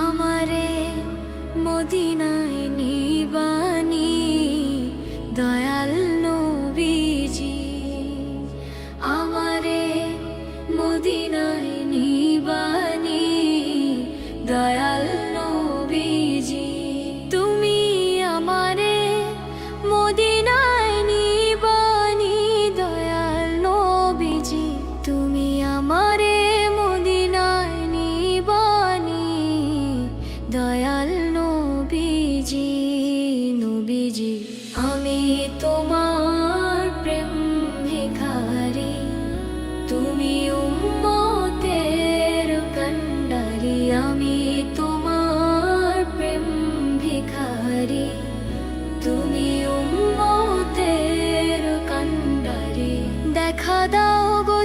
আমারে মদিনায়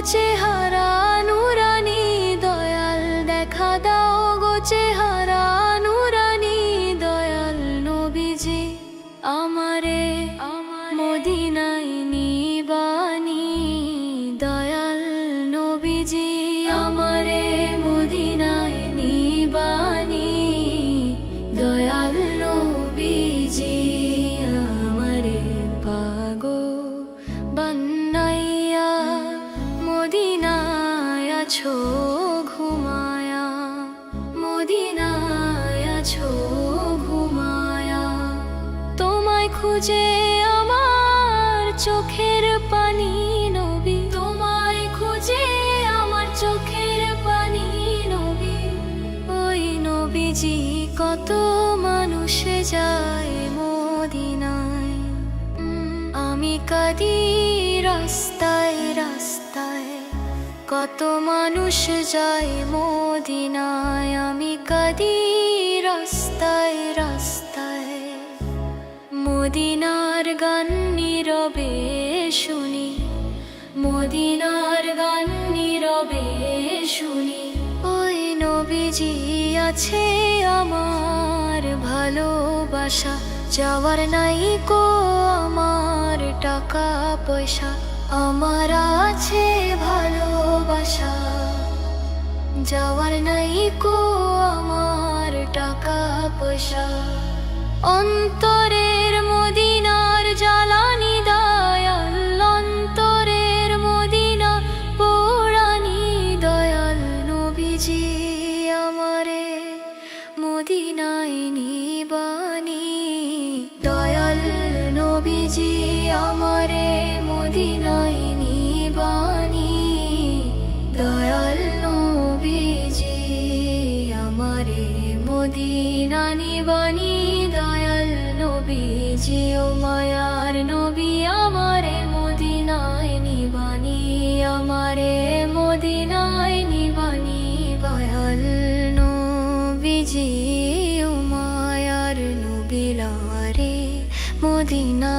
চেহারা নুরানি দয়াল দেখা দাও গো চেহারা নুরানি দয়াল নবীজি আমারে আমার। নিবানি আছো ঘুমায়া, মদিনায় আছো ঘুমায়া। তোমায় খুঁজে আমার চোখের পানি নবী। তোমায় খুঁজে আমার চোখের পানি নবী। ওই নবীজি কত মানুষে যায় মদিনায়। আমি কাঁদি রাস্তায় কত মানুষ যায় মদিনায়, আমি কাঁদি রাস্তায় রাস্তায়। মদিনার গান নীরবে শুনি, মদিনার গান নীরবে শুনি। ওই নবীজি আছে আমার ভালোবাসা, যাওয়ার নাই কো আমার টাকা পয়সা। আমার আছে ভালোবাসা অন্তরের মদিনার জ্বালানি দয়াল অন্তরের মদিনা পোড়ানি দয়াল। নবীজি আমারে মদিনায় নিবানি। দয়াল নবীজি মদিনায় নিবানি দয়াল নবীজি ও মায়ার নবিলারে মদিনা